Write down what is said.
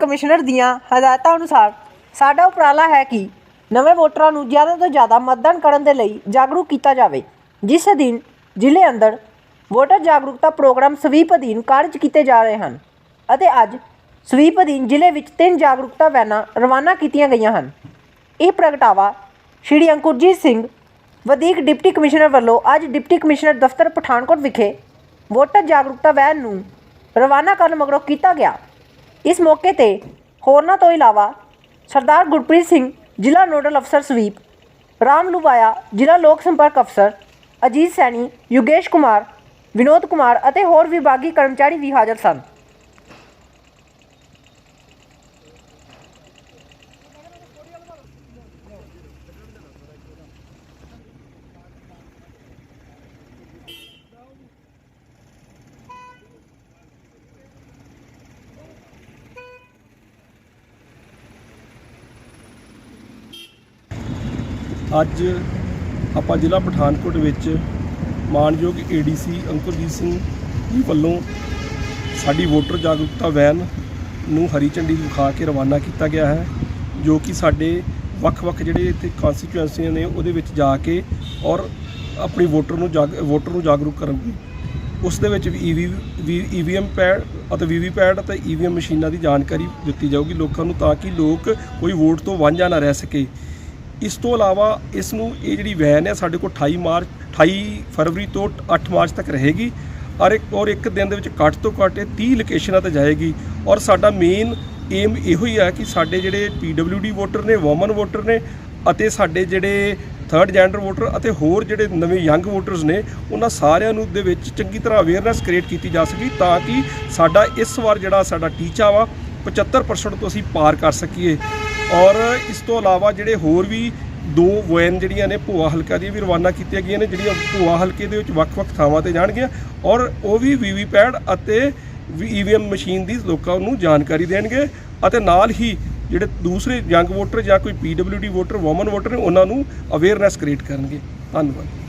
Commissioner ਦੀਆਂ ਹਦਾਇਤਾਂ ਅਨੁਸਾਰ ਸਾਡਾ ਉਪਰਾਲਾ ਹੈ ਕਿ ਨਵੇਂ ਵੋਟਰਾਂ ਨੂੰ ਜ਼ਿਆਦਾ ਤੋਂ ਜ਼ਿਆਦਾ ਮਤਦਾਨ ਕਰਨ ਦੇ ਲਈ ਜਾਗਰੂਕ ਕੀਤਾ ਜਾਵੇ, ਜਿਸ ਅਧੀਨ ਜ਼ਿਲ੍ਹੇ ਅੰਦਰ ਵੋਟਰ ਜਾਗਰੂਕਤਾ ਪ੍ਰੋਗਰਾਮ ਸਵੀਪ ਅਧੀਨ ਕਾਰਜ ਕੀਤੇ ਜਾ ਰਹੇ ਹਨ ਅਤੇ ਅੱਜ ਸਵੀਪ ਅਧੀਨ ਜ਼ਿਲ੍ਹੇ ਵਿੱਚ ਤਿੰਨ ਜਾਗਰੂਕਤਾ ਵੈਨਾਂ ਰਵਾਨਾ ਕੀਤੀਆਂ ਗਈਆਂ ਹਨ। ਇਹ ਪ੍ਰਗਟਾਵਾ ਸ਼੍ਰੀ ਅੰਕੁਰਜੀਤ ਸਿੰਘ ਵਧੀਕ ਡਿਪਟੀ ਕਮਿਸ਼ਨਰ ਵੱਲੋਂ ਅੱਜ ਡਿਪਟੀ ਕਮਿਸ਼ਨਰ ਦਫ਼ਤਰ ਪਠਾਨਕੋਟ ਵਿਖੇ ਵੋਟਰ ਜਾਗਰੂਕਤਾ ਵੈਨ ਨੂੰ ਰਵਾਨਾ ਕਰਨ ਮਗਰੋਂ ਕੀਤਾ ਗਿਆ। ਇਸ ਮੌਕੇ ਤੇ ਹੋਰਨਾਂ ਤੋਂ ਇਲਾਵਾ ਸਰਦਾਰ ਗੁਰਪ੍ਰੀਤ ਸਿੰਘ, ਜ਼ਿਲ੍ਹਾ ਨੋਡਲ ਅਫਸਰ ਸਵੀਪ, ਰਾਮ ਲੁਬਾਇਆ ਜ਼ਿਲ੍ਹਾ ਲੋਕ ਸੰਪਰਕ ਅਫਸਰ ਅਜੀਤ ਸੈਣੀ, ਯੁਗੇਸ਼ ਕੁਮਾਰ, ਵਿਨੋਦ ਕੁਮਾਰ ਅਤੇ ਹੋਰ ਵਿਭਾਗੀ ਕਰਮਚਾਰੀ ਵੀ ਹਾਜ਼ਰ ਸਨ। ਅੱਜ ਆਪਾਂ ਜ਼ਿਲ੍ਹਾ ਪਠਾਨਕੋਟ ਵਿੱਚ ਮਾਨਯੋਗ ਏਡੀਸੀ ਅੰਕੁਰਜੀਤ ਸਿੰਘ ਜੀ ਵੱਲੋਂ ਸਾਡੀ ਵੋਟਰ ਜਾਗਰੂਕਤਾ ਵੈਨ ਨੂੰ ਹਰੀ ਝੰਡੀ ਵਿਖਾ ਕੇ ਰਵਾਨਾ ਕੀਤਾ ਗਿਆ ਹੈ, ਜੋ ਕਿ ਸਾਡੇ ਵੱਖ-ਵੱਖ ਜਿਹੜੇ ਇੱਥੇ ਕਨਸਟੀਚੁਐਂਸੀਆਂ ਨੇ ਉਹਦੇ ਵਿੱਚ ਜਾ ਕੇ ਔਰ ਆਪਣੀ ਵੋਟਰ ਨੂੰ ਜਾਗ, ਵੋਟਰ ਨੂੰ ਜਾਗਰੂਕ ਕਰਨਗੇ। ਉਸ ਦੇ ਵਿੱਚ ਵੀ ਈਵੀਐਮ ਪੈਡ ਅਤੇ ਵੀਵੀ ਪੈਡ ਅਤੇ ਈਵੀਐਮ ਮਸ਼ੀਨਾਂ ਦੀ ਜਾਣਕਾਰੀ ਦਿੱਤੀ ਜਾਊਗੀ ਲੋਕਾਂ ਨੂੰ ਤਾਂ ਕਿ ਲੋਕ ਕੋਈ ਵੋਟ ਤੋਂ ਵਾਂਝਾ ਨਾ ਰਹਿ ਸਕੇ। ਇਸ ਤੋਂ ਇਲਾਵਾ ਇਸ ਨੂੰ ਇਹ ਜਿਹੜੀ ਵੈਨ ਹੈ ਸਾਡੇ ਕੋਲ 28 ਮਾਰਚ 28 ਫਰਵਰੀ ਤੋਂ 8 ਮਾਰਚ ਤੱਕ ਰਹੇਗੀ ਔਰ ਇੱਕ ਔਰ ਇੱਕ ਦਿਨ ਦੇ ਵਿੱਚ ਘੱਟ ਤੋਂ ਘੱਟ ਇਹ 30 ਲੋਕੇਸ਼ਨਾਂ ਤੇ ਜਾਏਗੀ ਔਰ ਸਾਡਾ ਮੇਨ ਏਮ ਇਹੋ ਹੀ ਆ ਕਿ ਸਾਡੇ ਜਿਹੜੇ ਪੀਡਬਲਯੂਡੀ ਵੋਟਰ ਨੇ ਵੂਮਨ ਵੋਟਰ ਨੇ ਅਤੇ ਸਾਡੇ ਜਿਹੜੇ ਥਰਡ ਜੈਂਡਰ ਵੋਟਰ ਅਤੇ ਹੋਰ ਜਿਹੜੇ ਨਵੇਂ ਯੰਗ ਵੋਟਰਸ ਨੇ, ਉਹਨਾਂ ਸਾਰਿਆਂ ਨੂੰ ਦੇ ਵਿੱਚ ਚੰਗੀ ਤਰ੍ਹਾਂ ਅਵੇਅਰਨੈਸ ਕ੍ਰੀਏਟ ਕੀਤੀ ਜਾ ਸਕੀ ਤਾਂ ਕਿ ਸਾਡਾ ਇਸ ਵਾਰ ਜਿਹੜਾ ਸਾਡਾ ਟੀਚਾ ਵਾ 75% ਤੋਂ ਅਸੀਂ ਪਾਰ ਕਰ ਸਕੀਏ। ਔਰ ਇਸ ਤੋਂ ਇਲਾਵਾ ਜਿਹੜੇ ਹੋਰ ਵੀ ਦੋ ਵੈਨ ਜਿਹੜੀਆਂ ਨੇ ਭੂਆ ਹਲਕਾ ਦੀਆਂ ਵੀ ਰਵਾਨਾ ਕੀਤੀਆਂ ਗਈਆਂ ਨੇ, ਜਿਹੜੀਆਂ ਭੂਆ ਹਲਕੇ ਦੇ ਵਿੱਚ ਵੱਖ-ਵੱਖ ਥਾਵਾਂ ਤੇ ਜਾਣਗੀਆਂ ਔਰ ਉਹ ਵੀ ਵੀਵੀਪੈਡ ਅਤੇ ਈਵੀਐਮ ਮਸ਼ੀਨ ਦੀ ਲੋਕਾਂ ਨੂੰ ਜਾਣਕਾਰੀ ਦੇਣਗੇ ਅਤੇ ਨਾਲ ਹੀ ਜਿਹੜੇ ਦੂਸਰੇ ਯੰਗ ਵੋਟਰ ਜਾਂ ਕੋਈ ਪੀਡਬਲਯੂਡੀ ਵੋਟਰ, ਵੂਮਨ ਵੋਟਰ ਨੇ, ਉਹਨਾਂ ਨੂੰ ਅਵੇਅਰਨੈਸ ਕ੍ਰੀਏਟ ਕਰਨਗੇ। ਧੰਨਵਾਦ।